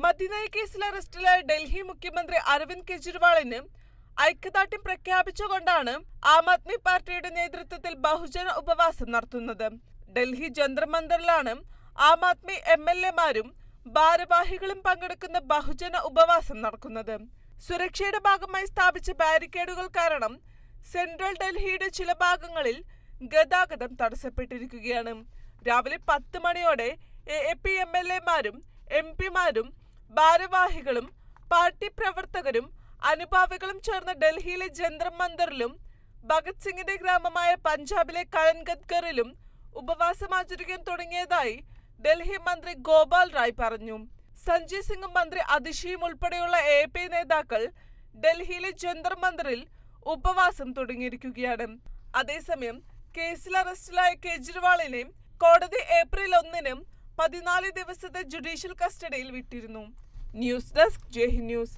മദ്യനയ കേസിൽ അറസ്റ്റിലായ ഡൽഹി മുഖ്യമന്ത്രി അരവിന്ദ് കെജ്രിവാളിന് ഐക്യദാർഢ്യം പ്രഖ്യാപിച്ചുകൊണ്ടാണ് ആം ആദ്മി പാർട്ടിയുടെ നേതൃത്വത്തിൽ ബഹുജന ഉപവാസം നടത്തുന്നത്. ഡൽഹി ജന്തർ മന്ദറിലാണ് ആം ആദ്മി എം എൽ എമാരും ഭാരവാഹികളും പങ്കെടുക്കുന്ന ബഹുജന ഉപവാസം നടക്കുന്നത്. സുരക്ഷയുടെ ഭാഗമായി സ്ഥാപിച്ച ബാരിക്കേഡുകൾ കാരണം സെൻട്രൽ ഡൽഹിയുടെ ചില ഭാഗങ്ങളിൽ ഗതാഗതം തടസ്സപ്പെട്ടിരിക്കുകയാണ്. രാവിലെ പത്ത് മണിയോടെ A A P M L എമാരും എം പിമാരും ഭാരവാഹികളും പാർട്ടി പ്രവർത്തകരും അനുഭാവികളും ചേർന്ന് ഡൽഹിയിലെ ജന്തർ മന്ദറിലും ഭഗത് സിംഗിന്റെ ഗ്രാമമായ പഞ്ചാബിലെ കഴൻഗദ്ഗറിലും ഉപവാസം ആചരിക്കാൻ തുടങ്ങിയതായി ഡൽഹി മന്ത്രി ഗോപാൽ റായ് പറഞ്ഞു. സഞ്ജയ് സിംഗും മന്ത്രി അതിഷിയും ഉൾപ്പെടെയുള്ള എ പി നേതാക്കൾ ഡൽഹിയിലെ ജന്തർ മന്ദറിൽ ഉപവാസം തുടങ്ങിയിരിക്കുകയാണ്. അതേസമയം കേസിൽ അറസ്റ്റിലായ കേജ്രിവാളിനെ കോടതി ഏപ്രിൽ ഒന്നിനും പതിനാല് ദിവസത്തെ ജുഡീഷ്യൽ കസ്റ്റഡിയിൽ വിട്ടിരുന്നു. News desk Jai news.